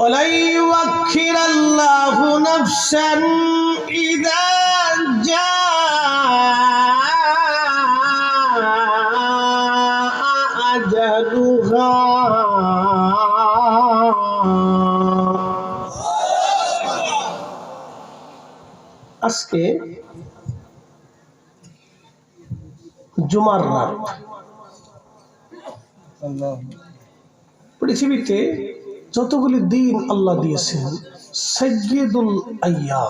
ولن يوكل الله نفسا إذا جاء أجلها আজকে জুমার রাত পৃথিবীতে যতগুলি দিন আল্লাহ দিয়েছেন সৈয়দুল আইয়া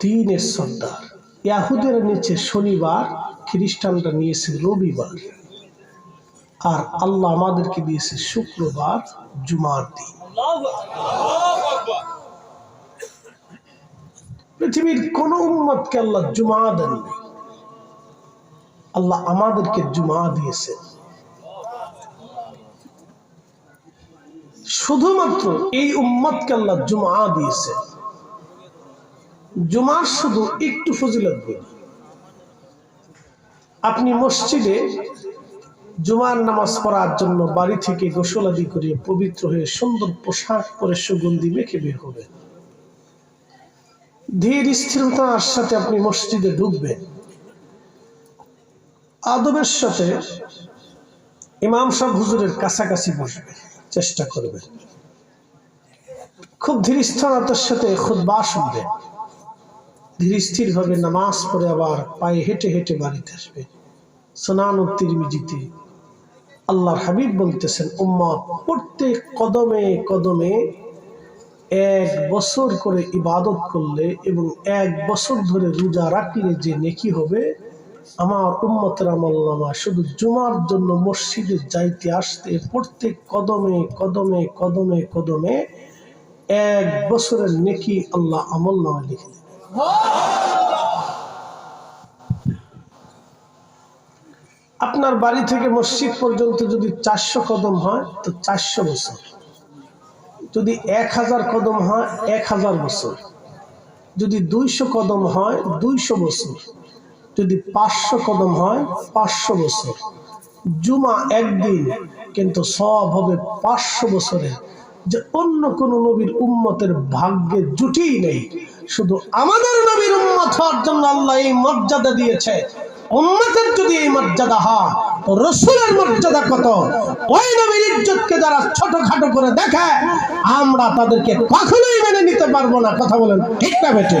দিনের সর্দার। ইয়াহুদের নিচে শনিবার, খ্রিস্টানরা নিয়েছে রবিবার। আর আল্লাহ আমাদেরকে দিয়েছে শুক্রবার, জুমার দিন। পৃথিবীর কোন উম্মতকে আল্লাহ জুমা দেননি। আল্লাহ আমাদেরকে জুমা দিয়েছে শুধুমাত্র এই উম্মতকে আল্লাহ জুমা দিয়েছে। জুমার শুধু একটু ফজিলত বলি। আপনি মসজিদে জুমার নামাজ পড়ার জন্য বাড়ি থেকে গোসলাদি করে পবিত্র হয়ে সুন্দর পোশাক পরে সুগন্ধি মেখে বের হবেন। ধীর স্থিরতার সাথে আপনি মসজিদে ঢুকবেন। আদবের সাথে ইমাম সাহেব হুজুরের কাছাকাছি বসবে চেষ্টা করবেন খুব ধীর স্থিরতার সাথে খুদ্া শুনবেন ধীর স্থির ভাবে নামাজ পড়ে আবার পায়ে হেঁটে হেঁটে বাড়িতে আসবে। সোনান তিরমিজিতে আল্লাহর হাবিব বলতেছেন উম্মত প্রত্যেক কদমে কদমে এক বছর করে ইবাদত করলে এবং এক বছর ধরে রোজা রাখলে যে নেকি হবে আমার উম্মতের আমল্লামা শুধু জুমার জন্য মসজিদে যাইতে আসতে প্রত্যেক কদমে কদমে কদমে কদমে এক বছরের নেকি আল্লাহ আমল্লামা লিখে দেবে আপনার বাড়ি থেকে মসজিদ পর্যন্ত যদি চারশো কদম হয়, তো চারশো বছর। যদি এক হাজার কদম হয়, এক হাজার বছর। যদি দুইশো কদম হয়, দুইশো বছর। যদি পাঁচশো কদম হয়, পাঁচশো বছর। জুমা একদিন, কিন্তু সব হবে পাঁচশো বছরে। যে অন্য কোন নবীর উম্মতের ভাগ্যে জুটিই নেই। শুধু আমাদের নবীর উম্মত হওয়ার জন্য আল্লাহ এই মর্যাদা দিয়েছে। উম্মতের যদি এই মর্যাদা হয়, তো রসুলের মর্যাদা কত? ওই নবীর ইজ্জতকে যারা ছোটখাটো করে দেখে, আমরা তাদেরকে কখনোই মেনে নিতে পারব না। কথা বলেন, ঠিক না বেটে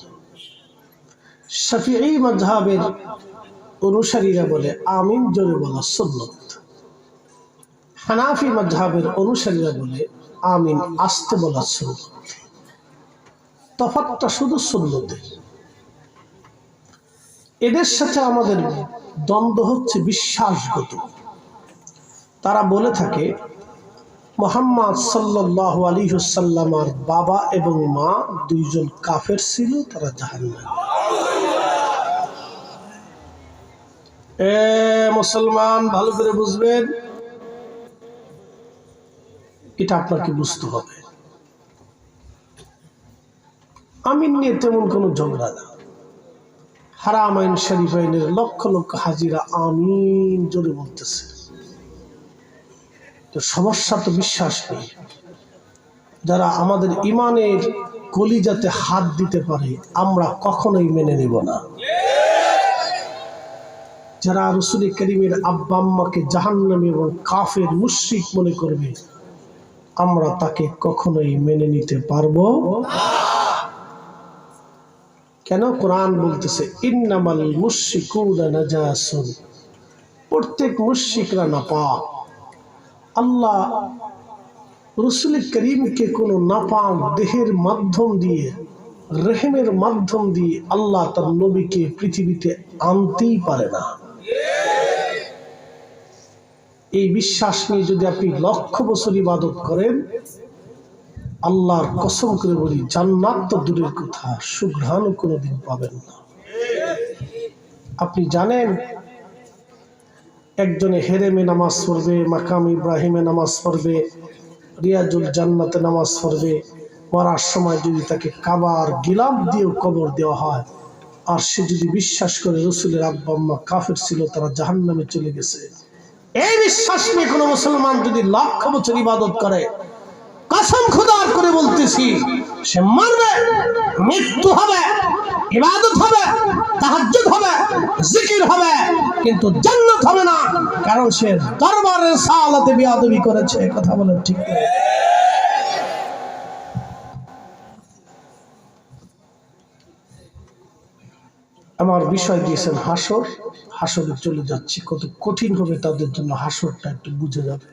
শাফিঈ মাযহাবের অনুসারীরা বলে, আমিন জোরে বলা সুন্নত। হানাফি মাযহাবের অনুসারীরা বলে, আমিন আস্তে বলা সুন্নত। তফাৎটা শুধু সুন্নতের এদের সাথে আমাদের দ্বন্দ্ব হচ্ছে বিশ্বাসগত। তারা বলে থাকে, মোহাম্মদ সাল্লাহ আলী হুসাল্লামার বাবা এবং মা দুইজন কাফের ছিল, তারা জাহান মুসলমান, ভালো করে বুঝবেন। এটা আপনাকে বুঝতে হবে? আমিন নিয়ে তেমন কোনো ঝগড়া না। হারাম আইন শরীফ আইনের লক্ষ লক্ষ হাজিরা আমিন জোরে বলতেছে। তো সমস্যা তো বিশ্বাস নেই। যারা আমাদের ইমানের কলিজাতে হাত দিতে পারে, আমরা কখনোই মেনে নেব না। যারা রসুল করিমের আব্বা আম্মাকে জাহান্নামী এবং কাফের মুশ্রিক মনে করবে, আমরা তাকে কখনোই মেনে নিতে পারব কেন? কোরআন বলতেছে, ইন্নামাল নাজাসুন। প্রত্যেক মুশরিকরা নাপাক। আল্লাহ রসুল করিমকে কোনো নাপাক দেহের মাধ্যম দিয়ে, রেহেমের মাধ্যম দিয়ে আল্লাহ তার নবীকে পৃথিবীতে আনতেই পারে না। এই বিশ্বাস নিয়ে যদি আপনি লক্ষ বছর ইবাদত করেন, আল্লাহর কসম করে বলি, জান্নাত তো দূরের কথা সুঘ্রাণও কোনোদিন পাবেন না। আপনি জানেন, একজনে হেরেমে নামাজ পড়বে, মাকাম ইব্রাহিমে নামাজ পড়বে, রিয়াজুল জান্নাতে নামাজ পড়বে, মরার সময় যদি তাকে কাবার গিলাম দিয়েও কবর দেওয়া হয়, আর সে যদি বিশ্বাস করে রসুলের আব্বা আম্মা কাফের ছিল, তারা জাহান্নামে চলে গেছে। এই বিশ্বাস নিয়ে কোনো মুসলমান যদি লক্ষ বছর ইবাদত করে, কসম খুদার করে বলতেছি, সে মারবে, মৃত্যু হবে, ইবাদত হবে হবে হবে, কিন্তু না, কারণ সে দরবারের সালাতে বিয়াদবি করেছে, কথা বলেন ঠিক আমার বিষয় দিয়েছেন হাসর হাসরে চলে যাচ্ছি কত কঠিন হবে তাদের জন্য হাসরটা একটু বুঝে যাবে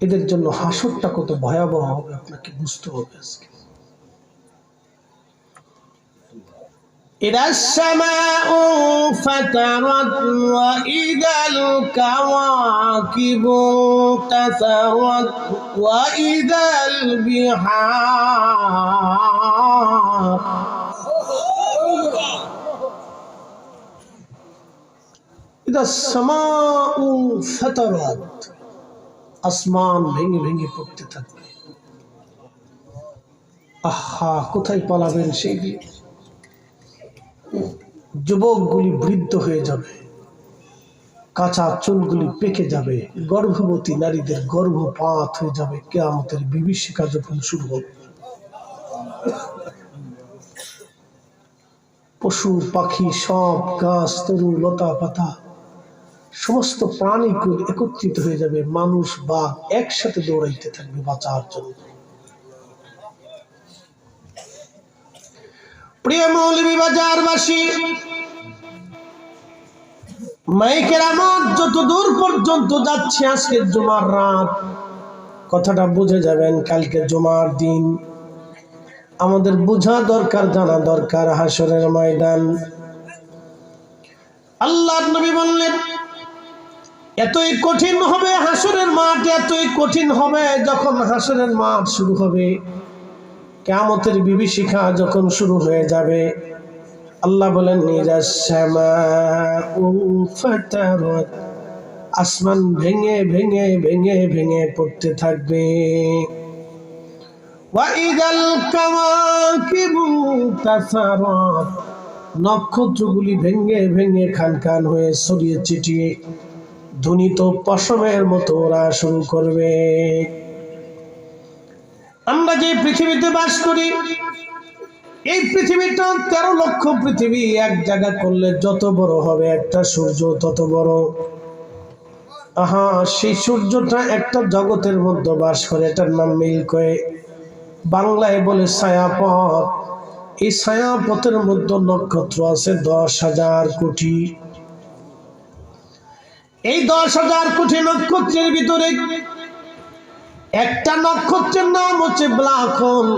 এদের জন্য হাসরটা কত ভয়াবহ হবে আপনাকে বুঝতে হবে আজকে إذا السماء انفطرت وإذا الكواكب انتثرت وإذا البحار আসমান ভেঙে ভেঙে পড়তে থাকবে। আহা, কোথায় পালাবেন সেই দিন যুবকগুলি বৃদ্ধ হয়ে যাবে। কাঁচা চুলগুলি পেকে যাবে। গর্ভবতী নারীদের গর্ভপাত হয়ে যাবে। কেয়ামতের বিভীষিকা যখন শুরু হবে। পশু, পাখি, সব গাছ, তরু, লতা, পাতা সমস্ত প্রাণীগুলো একত্রিত হয়ে যাবে, মানুষ বাঘ একসাথে দৌড়াইতে থাকবে বাঁচার জন্য। প্রিয় মৌলভী বাজারবাসী, মাইকের আমার যত দূর পর্যন্ত যাচ্ছে আজকে জুমার রাত, কথাটা বুঝে যাবেন কালকে জুমার দিন। আমাদের বোঝা দরকার, জানা দরকার হাসরের ময়দান। আল্লাহ নবী বললেন এতই কঠিন হবে হাসরের মাঠ, এতই কঠিন হবে যখন হাসরের মাঠ শুরু হবে। কেমতের বিভীষিকা যখন শুরু হয়ে যাবে, আল্লাহ বলেন আসমান ভেঙে ভেঙে ভেঙে ভেঙে পড়তে থাকবে। নক্ষত্রগুলি ভেঙে ভেঙে খান খান হয়ে ছড়িয়ে ছিটিয়ে ধ্বনিত পশমের মতো ওরা শুরু করবে। আমরা যে পৃথিবীতে বাস করি, এই পৃথিবীটা তেরো লক্ষ পৃথিবী এক জায়গা করলে যত বড় হবে একটা সূর্য, তত বড়। আহা, সেই সূর্যটা একটা জগতের মধ্যে বাস করে, এটার নাম মিল মিল্কয়ে বাংলায় বলে ছায়াপথ। এই ছায়াপথের মধ্যে নক্ষত্র আছে দশ হাজার কোটি। এই দশ হাজার কোটি নক্ষত্রের ভিতরে একটা নক্ষত্রের নাম হচ্ছে ব্ল্যাক হোল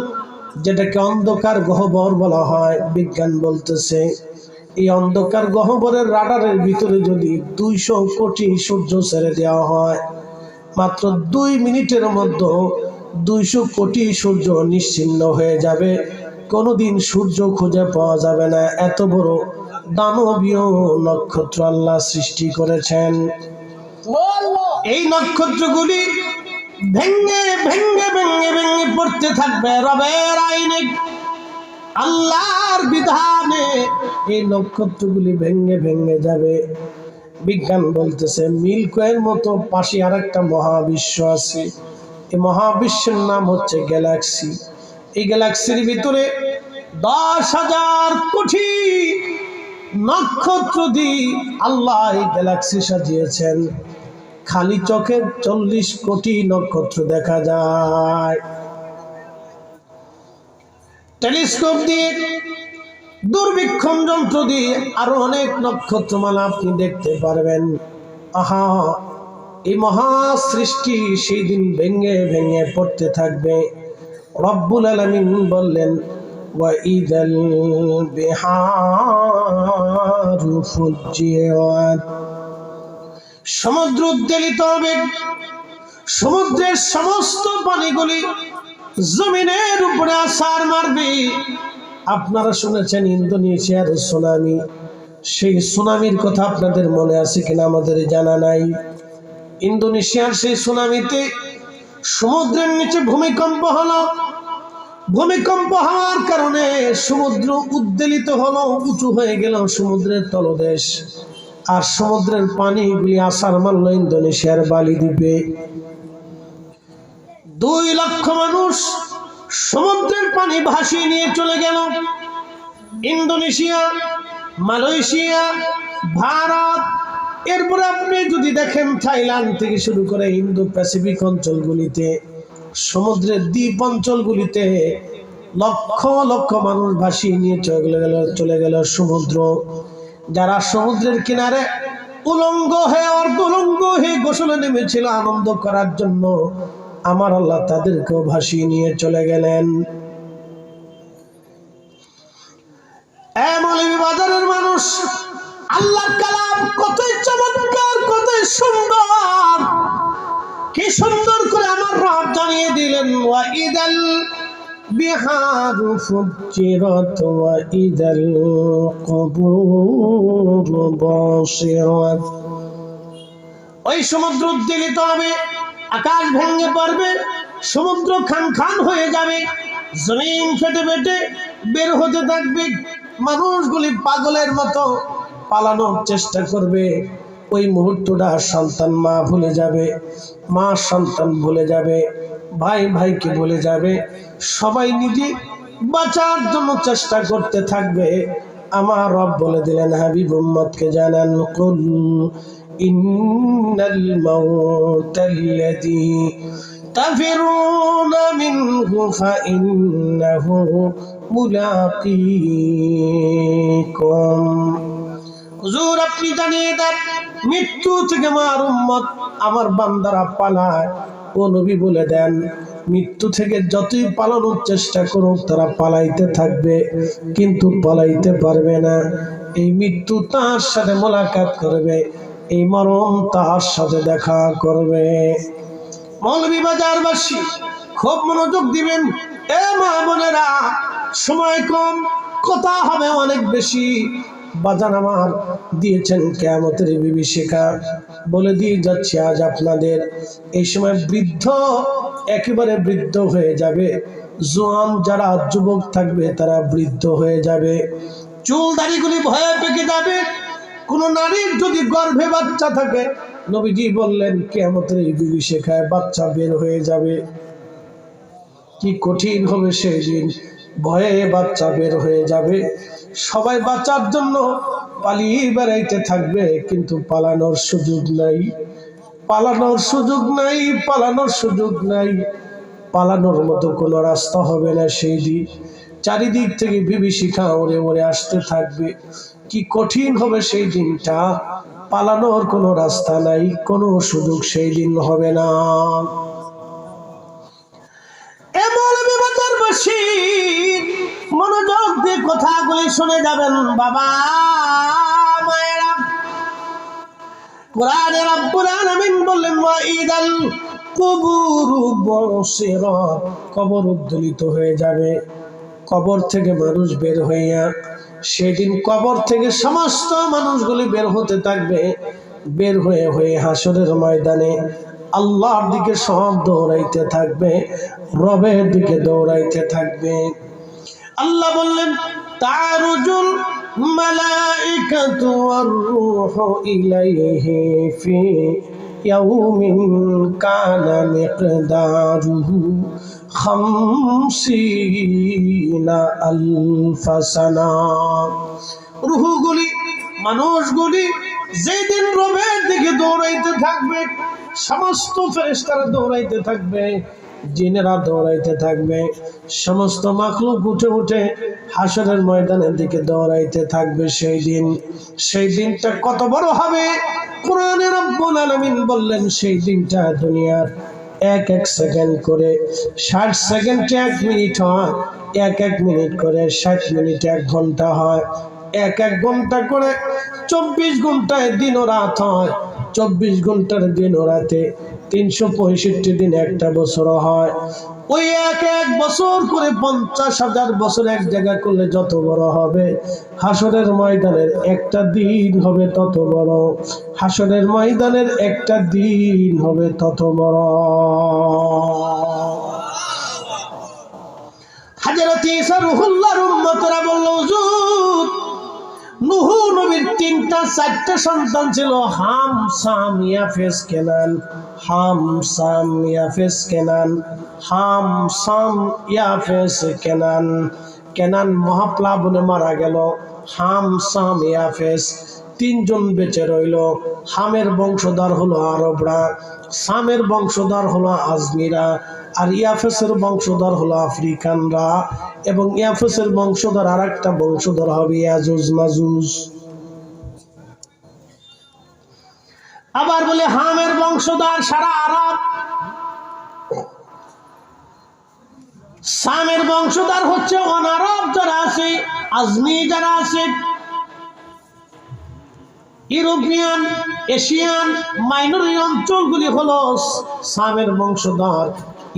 যেটাকে অন্ধকার গহ্বর বলা হয়। বিজ্ঞান বলতেছে, এই অন্ধকার গহ্বরের রাডারের ভিতরে যদি দুইশো কোটি সূর্য ছেড়ে দেওয়া হয়, মাত্র দুই মিনিটের মধ্যে দুইশো কোটি সূর্য নিশ্চিন্ন হয়ে যাবে। কোনোদিন সূর্য খুঁজে পাওয়া যাবে না। এত বড় দানবীয় নক্ষত্র আল্লাহ সৃষ্টি করেছেন। এই নক্ষত্রগুলি ভেঙ্গে ভেঙ্গে ভেঙ্গে ভেঙ্গে পড়তে থাকবে রবের আইনে। আল্লাহর বিধানে এই নক্ষত্রগুলি ভেঙ্গে ভেঙ্গে যাবে। বিজ্ঞান বলতেছে মিল্কয়ের মতো পাশে আর একটা মহাবিশ্ব আছে। এই মহাবিশ্বের নাম হচ্ছে গ্যালাক্সি। এই গ্যালাক্সির ভিতরে দশ হাজার কোটি নক্ষত্র দিয়ে আল্লাহ গ্যালাক্সি সাজিয়েছেন। খালি চোখে চল্লিশ কোটি নক্ষত্র দেখা যায়। টেলিস্কোপ দিয়ে যন্ত্র দিয়ে আরও অনেক নক্ষত্রমালা আপনি দেখতে পারবেন। আহা, এই মহা সৃষ্টি সেই দিন ভেঙে ভেঙে পড়তে থাকবে। রব্বুল আলমিন বললেন وإذا البحار فجرت সমুদ্র উদ্বেলিত হবে সমুদ্রের সমস্ত পানিগুলি জমিনের উপরে আসার মারবে আপনারা শুনেছেন ইন্দোনেশিয়ার সুনামি সেই সুনামির কথা আপনাদের মনে আছে কিনা আমাদের জানা নাই ইন্দোনেশিয়ার সেই সুনামিতে সমুদ্রের নিচে ভূমিকম্প হলো ভূমিকম্প হওয়ার কারণে সমুদ্র উদ্বেলিত হলো, উঁচু হয়ে গেল সমুদ্রের তলদেশ। আর সমুদ্রের পানিগুলি আসার মারল ইন্দোনেশিয়ার বালি দ্বীপে। দুই লক্ষ মানুষ সমুদ্রের পানি ভাসিয়ে নিয়ে চলে গেল। ইন্দোনেশিয়া, মালয়েশিয়া, ভারত, এরপরে আপনি যদি দেখেন থাইল্যান্ড থেকে শুরু করে ইন্দো প্যাসিফিক অঞ্চলগুলিতে সমুদ্রের দ্বীপ অঞ্চলগুলিতে লক্ষ লক্ষ মানুষ ভাসিয়ে নিয়ে চলে গেল চলে গেল সমুদ্র, যারা সমুদ্রের কিনারে উলঙ্গ হয়ে অর্ধলঙ্গ হয়ে গোসলে নেমেছিল আনন্দ করার জন্য। আমার আল্লাহ তাদেরকেও ভাসিয়ে নিয়ে চলে গেলেন। ফুজ্জিরাত ওয়া ইদাল কবুর বাসিরাত ওই সমুদ্র উদ্বেলিত হবে, আকাশ ভেঙে পড়বে, সমুদ্র খান খান হয়ে যাবে, জমিন ফেটে ফেটে বের হতে থাকবে, মানুষগুলি পাগলের মতো পালানোর চেষ্টা করবে। ওই মুহূর্তটা সন্তান মা ভুলে যাবে মা সন্তান ভুলে যাবে ভাই ভাইকে ভুলে যাবে সবাই নিজে বাঁচার জন্য চেষ্টা করতে থাকবে আমার রব বলে দিলেন হাবিব উম্মতকে জানান কুল ইন্নাল মাউতাল্লাযী تفرون منه فإنه ملاقيكم হুজুর আপনি জানিয়ে দেন মৃত্যু থেকে আমার উম্মত আমার বান্দারা পালায়। ও নবী বলে দেন, মৃত্যু থেকে যতই পালানোর চেষ্টা করুক, তারা পালাইতে থাকবে, কিন্তু পালাইতে পারবে না। এই মৃত্যু তার সাথে মোলাকাত করবে, এই মরণ তার সাথে দেখা করবে। মৌলভী বাজারবাসী খুব মনোযোগ দিবেন। এ মা বোনেরা, সময় কম, কথা হবে অনেক বেশি। বাজান আমার দিয়েছেন কেমতের বিভীষিকা। বলে দিয়ে যাচ্ছি, আজ আপনাদের এই সময় বৃদ্ধ একেবারে বৃদ্ধ হয়ে যাবে। জোয়ান যারা যুবক থাকবে, তারা বৃদ্ধ হয়ে যাবে। চুল দাড়িগুলি ভয়ে পেকে যাবে। কোন নারীর যদি গর্ভে বাচ্চা থাকে, নবীজি বললেন কেমতের এই বিভীষিকায় বাচ্চা বের হয়ে যাবে। কি কঠিন হবে সেই দিন। ভয়ে বাচ্চা বের হয়ে যাবে। সবাই বাঁচার জন্য পালিয়ে বেড়াইতে থাকবে, কিন্তু পালানোর সুযোগ নাই। পালানোর সুযোগ নাই, পালানোর সুযোগ নাই। পালানোর মতো কোনো রাস্তা হবে না সেই দিন। চারিদিক থেকে বিভীষিকা ওরে ওরে আসতে থাকবে। কি কঠিন হবে সেই দিনটা। পালানোর কোনো রাস্তা নাই, কোনো সুযোগ সেই দিন হবে না। কথাগুলি শুনে যাবেন, বাবা, মায়েরা। কোরআনে রব্বুল আলামিন বললেন ওয়া ইদাল কুবুরু বসিরাত কবর উদ্দোলিত হয়ে যাবে। কবর থেকে মানুষ বের হইয়া, সেদিন কবর থেকে সমস্ত মানুষগুলি বের হতে থাকবে। বের হয়ে হয়ে হাসরের ময়দানে আল্লাহর দিকে সব দৌড়াইতে থাকবে, রবের দিকে দৌড়াইতে থাকবে। আল্লাহ বললেন, তারুজুল মালাইকাতু ওয়ার রূহু ইলাইহি ফি ইয়াউমিন কানা মিকদারুহু খামসিনা আলফা সানা। রুহুগুলি, মানুষগুলি যেদিন রবের দিকে দৌড়াইতে থাকবে, সমস্ত ফেরেশতারা দৌড়াইতে থাকবে। জিনেরা দৌড়াইতে থাকবে। সমস্ত মাখলুক উঠে উঠে হাসরের ময়দানের দিকে দৌড়াইতে থাকবে সেই দিন। সেই দিনটা কত বড় হবে? কোরআনে রব্বুল আলামিন বললেন, সেই দিনটা দুনিয়ার এক এক সেকেন্ড করে ষাট সেকেন্ডে এক মিনিট হয়, এক এক মিনিট করে ষাট মিনিট এক ঘণ্টা হয়, এক এক ঘণ্টা করে চব্বিশ ঘন্টায় দিন ও রাত হয়, চব্বিশ ঘণ্টার দিন ও রাতে তিনশো পঁয়ষট্টি দিন একটা বছর হয়। ওই এক এক বছর করে পঞ্চাশ হাজার বছর এক জায়গা করলে যত বড় হবে। হাসরের ময়দানের একটা দিন হবে তত বড়। হাসরের ময়দানের একটা দিন হবে তত বড়। রুহুল্লাহর উম্মতরা বলল, হুজুর নুহু নবীর তিনটা, চারটা সন্তান ছিল। হাম সাম ইয়াফেস কেনান হাম সাম ইয়াফেস কেনান হাম সাম ইয়াফেস কেনান কেনান মহাপ্লাবনে মারা গেল। হাম সাম ইয়াফেস তিনজন বেঁচে রইল। হামের বংশধর হলো আরবরা, সামের বংশধর হলো আজমিরা, আর ইয়াফেসের বংশধর হলো আফ্রিকানরা এবং ইয়াফেসের বংশধর আর একটা বংশধর হবে ইয়াজুজ মাজুজ। আবার বলে হামের বংশধর সারা আরব। সামের বংশধর হচ্ছে অনারব যারা আছে আজমি যারা আছে ইউরোপিয়ান, এশিয়ান, মাইনরি অঞ্চলগুলি হলো সামের বংশধর,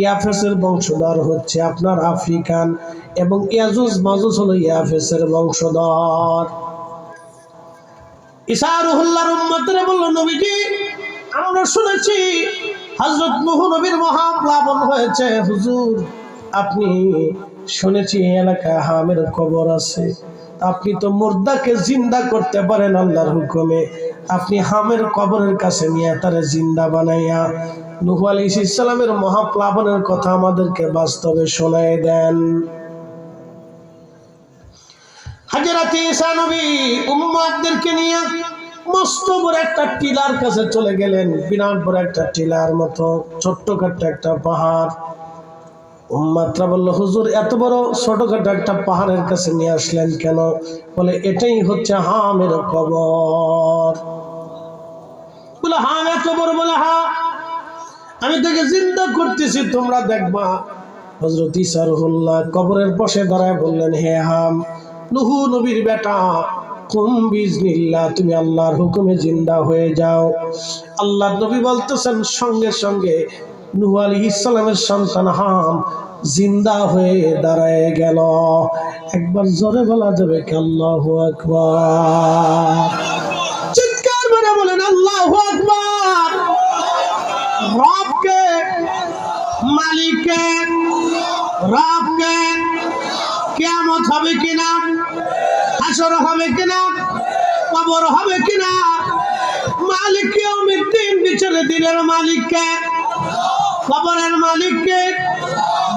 ইয়াফেসের বংশধর হচ্ছে আপনার আফ্রিকান এবং ইয়াজুজ মাজুজ হলো ইয়াফেসের বংশধর। ইসারুহুল্লাহর উম্মতরে বলল, নবীজি, আমরা শুনেছি হযরত নূহ নবীর মহাপ্লাবন হয়েছে। হুজুর, আপনি শুনেছি এই এলাকায় হামের কবর আছে। আপনি তো মুর্দাকে জিন্দা করতে পারেন আল্লাহর হুকুমে। আপনি হামের কবরের কাছে নিয়ে তারে জিন্দা বানাইয়া নুহু আলাইহিস সালামের মহাপ্লাবনের কথা আমাদেরকে বাস্তবে শোনায় দেন। হাজরাতে ঈসা নবী উম্মাদদেরকে নিয়ে মস্ত বড় একটা টিলার কাছে চলে গেলেন, বিরাট একটা টিলার মতো ছোট্টখাট্ট একটা পাহাড়। উম্মাত্রা বলল, হুজুর, এত বড় ছোটখাটো একটা পাহাড়ের কাছে নিয়ে আসলেন কেন? বলে, এটাই হচ্ছে হামের কবর। বলে হাম এত বড় বলে, হা, আমি তোকে চিন্তা করতেছি, তোমরা দেখবা। হজরত ইসারুল্লাহ কবরের পাশে দাঁড়ায় বললেন, হে হাম, নুহু নবীর বেটা তুমি আল্লাহর হুকুমে জিন্দা হয়ে যাও। আল্লাহ নবী বলতেছেন, সঙ্গে সঙ্গে নুহু আলী ইসলামের সন্তান হাম জিন্দা হয়ে দাঁড়ায় গেল। একবার জোরে বলা যাবে আল্লাহ আকবার। চিৎকার মেরে বলেন, আল্লাহ আকবার। রবকে, মালিককে, রবকে কেমত হবে কিনা, হাসর হবে কিনা, কবর হবে কিনা মালিককে বিচারে দিনের মালিককে। মালিককে,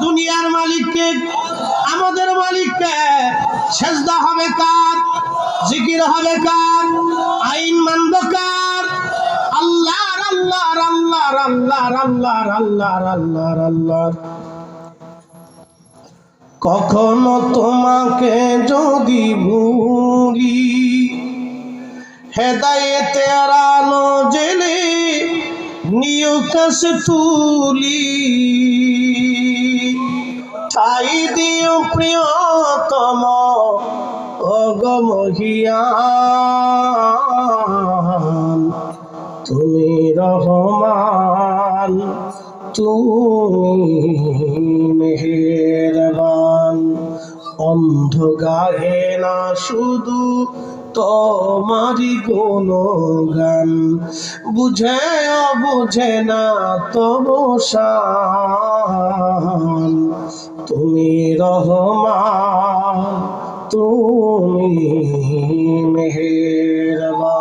দুনিয়ার মালিককে, আমাদের মালিককে সেজদা হবে কার, জিকির হবে কার, আইন মানব কার? আল্লাহ আল্লাহর আল্লাহর আল্লাহর আল্লাহর আল্লাহর আল্লাহর আল্লাহর। কখনো তোমাকে যদি ভুলি হেদায়েতে আলো জেলে নিউ কাছে তুলি। ঠাই দিও প্রিয়তম অগমহিয়ান তুমি রহমান, তুমি মেহেরবান। অন্ধ গাহে না শুধু তোমারি গুণগান। বুঝে বুঝে না তবসান তুমি রহমা তুমি মেহেরবা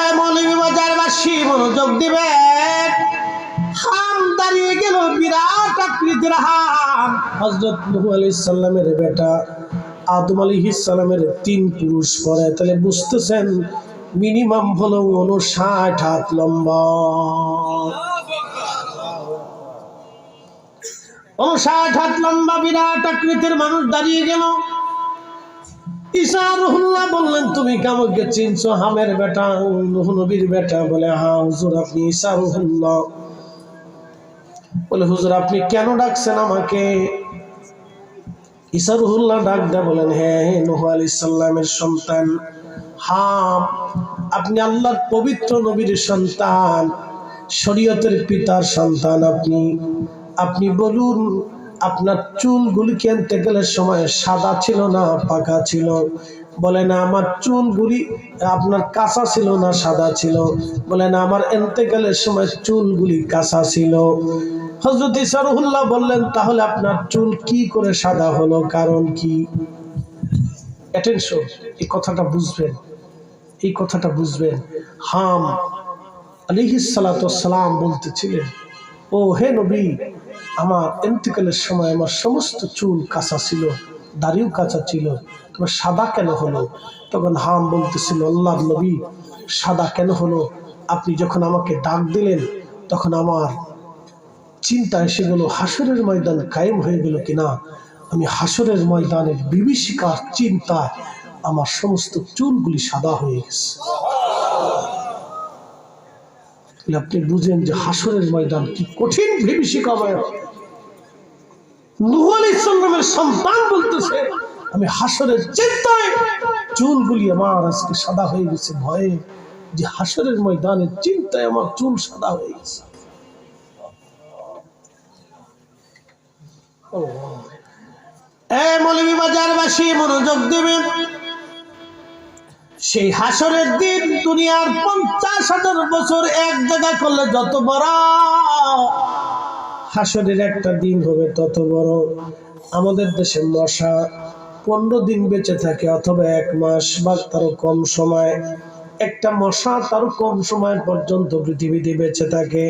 এমন বিবাজারবাসী মনোযোগ দিবে বিরাট আকৃতির বেটা আদম তিন পুরুষ পরে। তাহলে বুঝতেছেন মিনিমাম হলো উনষাট হাত লম্বা। উনষাট হাত লম্বা বিরাট আকৃতির মানুষ দাঁড়িয়ে গেল। ঈসা রহুল্লাহ বললেন, তুমি কামকে চিনছো হামের বেটা নবীর বেটা? বলে হা হুজুর, আপনি ঈসা রহুল্লাহ। বলে, হুজুর, আপনি কেন ডাকছেন আমাকে? ইসারুল্লাহ ডাক দেয়া বলেন হ্যাঁ নুহ আলী সাল্লামের সন্তান, হাম, আপনি আল্লাহর পবিত্র নবীর সন্তান, শরীয়তের পিতার সন্তান আপনি। আপনি বলুন, আপনার চুলগুলি আনতে গেলে সময় সাদা ছিল না পাকা ছিল? বলে, না, আমার চুলগুলি, আপনার কাঁচা ছিল না সাদা ছিল। বলে, না, আমার এনতে গেলে সময় চুলগুলি কাঁচা ছিল। হজরত ইসারুল্লাহ বললেন, তাহলে আপনার চুল কি করে সাদা হলো? কারণ কি? অ্যাটেনশন এই কথাটা বুঝবেন, এই কথাটা বুঝবেন। হাম আলিহিসালাম বলতেছিলেন, ও হে নবী, আমার এন্তিকালের সময় আমার সমস্ত চুল কাঁচা ছিল, দাড়িও কাঁচা ছিল, তোমার সাদা কেন হলো? তখন হাম বলতেছিল, আল্লাহ নবী, সাদা কেন হলো? আপনি যখন আমাকে ডাক দিলেন, তখন আমার চিন্তা এসে গেল, হাসরের ময়দান কায়েম হয়ে গেল কিনা? আমি হাসরের ময়দানের বিভীষিকার চিন্তায় আমার সমস্ত চুলগুলি সাদা হয়ে গেছে। আপনি বুঝেন যে হাসরের ময়দান কি কঠিন বিভীষিকাময়। নুহ আলী ইসলামের সন্তান বলতেছে, আমি হাসরের চিন্তায় চুলগুলি আমার আজকে সাদা হয়ে গেছে, ভয়ে যে হাসরের ময়দানের চিন্তায় আমার চুল সাদা হয়ে গেছে। মনোযোগ দেবেন। সেই হাসরের দিন দুনিয়ার পঞ্চাশ হাজার বছর এক জায়গা করলে যত বড়, হাসরের একটা দিন হবে তত বড়। আমাদের দেশে মশা পনেরো দিন বেঁচে থাকে অথবা এক মাস বা তারও কম সময়। একটা মশা তারও কম সময় পর্যন্ত পৃথিবীতে বেঁচে থাকে।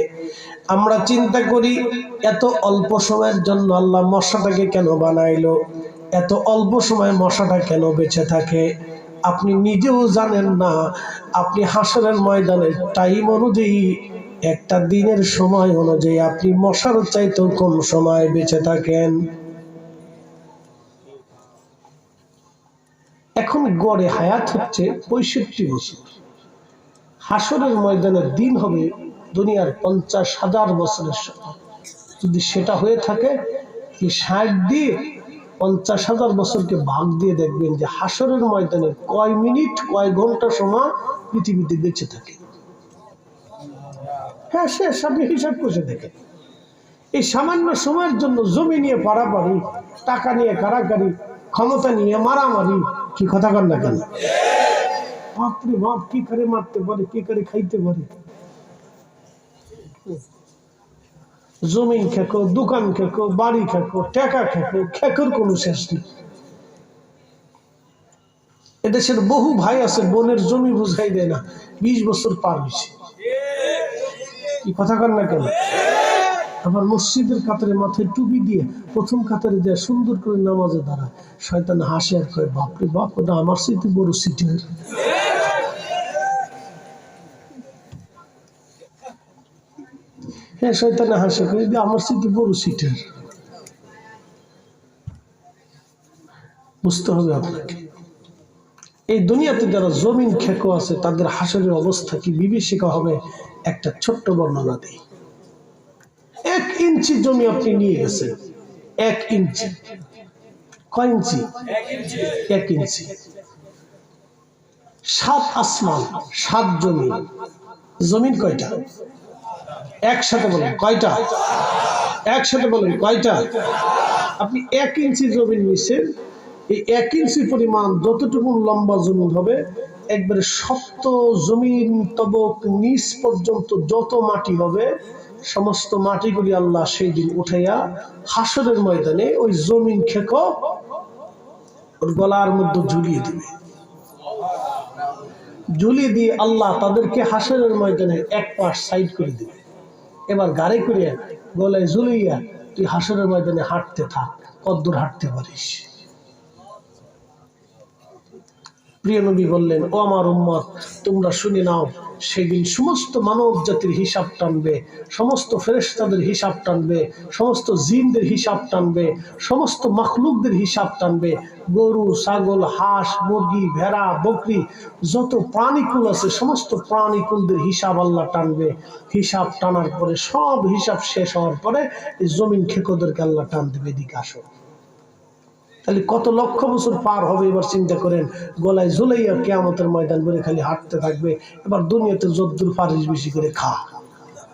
আমরা চিন্তা করি, এত অল্প সময়ের জন্য আল্লাহ মশাটাকে কেন বানাইলো? এত অল্প সময় মশাটা কেন বেঁচে থাকে? আপনি নিজেও জানেন না, আপনি হাসরের ময়দানের টাইম অনুযায়ী, একটা দিনের সময় অনুযায়ী আপনি মশার চাইতেও কম সময় বেঁচে থাকেন। এখন গড়ে হায়াত হচ্ছে পঁয়ষট্টি বছর। হাসরের ময়দানের দিন হবে দুনিয়ার পঞ্চাশ হাজার বছরের সময় যদি সেটা হয়ে থাকে তাহলে ষাট দিয়ে পঞ্চাশ হাজার বছরকে ভাগ দিয়ে দেখবেন যে হাসরের ময়দানে কয় মিনিট, কয় ঘণ্টা সময় পৃথিবীতে বেঁচে থাকে। হ্যাঁ শেষ আপনি হিসাব করে দেখেন। এই সামান্য সময়ের জন্য জমি নিয়ে পাড়াপাড়ি টাকা নিয়ে কারাকারি, ক্ষমতা নিয়ে মারামারি, কি কথা কর না কেন? বাপরে বাপ, কি করে মারতে পারে, কি করে খাইতে পারে? জমিন খেকো, দোকান খেকো, বাড়ি খেকো, টাকা খেকো, খেকোর কোনো শেষ নেই। এদেশের বহু ভাই আছে, বোনের জমি বুঝাই দেয় না, বিশ বছর পার হয়েছে। কি কথা কর না কেন? আবার মসজিদের কাতারে মাথায় টুপি দিয়ে প্রথম কাতারে যায়, সুন্দর করে নামাজে দাঁড়ায়। শয়তান হাসে আর কয়, বাপরে বাপ, ওটা আমার সাথে বড় সিটি হ্যাঁ শয়তানে হাসে কয় আমার সাথে বড় সিটের। বুঝতে হবে আপনাকে। এই দুনিয়াতে যারা জমিন খেকো আছে, তাদের হাসরের অবস্থা কি বিভীষিকা হবে? একটা ছোট্ট বর্ণনা দিই। এক ইঞ্চি জমি আপনি নিয়ে গেছেন। এক ইঞ্চি। কয় ইঞ্চি? এক ইঞ্চি। সাত আসমান, সাত জমি জমিন কয়টা? একসাথে বলেন, কয়টা? একসাথে বলেন, কয়টা? আপনি এক ইঞ্চি জমিন নিছেন এই এক ইঞ্চি পরিমাণ যতটুকু লম্বা জমিন হবে, একবারে শক্ত জমিন তবক নিচ পর্যন্ত যত মাটি হবে, সমস্ত মাটিগুলি আল্লাহ সেই দিন উঠাইয়া হাসরের ময়দানে ওই জমিন খেক, ওর গলার মধ্যে ঝুলিয়ে দিবে। ঝুলিয়ে দিয়ে আল্লাহ তাদেরকে হাসরের ময়দানে এক পাশ সাইড করে দিবে। এবার গাড়ি করিয়া গলায় ঝুলিয়া তুই হাসরের ময়দানে হাঁটতে থাক কদ্দূর হাঁটতে পারিস। প্রিয় নবী বললেন, ও আমার উম্মত, তোমরা শুনে নাও, সেদিন সমস্ত মানব জাতির হিসাব টানবে, সমস্ত ফেরেশতাদের হিসাব টানবে, সমস্ত জিনদের হিসাব টানবে, সমস্ত মখলুকদের হিসাব টানবে। গরু, ছাগল, হাঁস, মুরগি, ভেড়া, বকরি, যত প্রাণীকুল আছে, সমস্ত প্রাণীকুলদের হিসাব আল্লাহ টানবে। হিসাব টানার পরে সব হিসাব শেষ হওয়ার পরে এই জমিন খেকোদেরকে আল্লাহ টান দেবে এদিকে আসো। খালি কত লক্ষ বছর পার হবে এবার চিন্তা করেন? গলায় ঝুলাইয়া কেয়ামতের ময়দান করে খালি হাঁটতে থাকবে, এবার দুনিয়াতে যদ্দুর পারিস বেশি করে খা।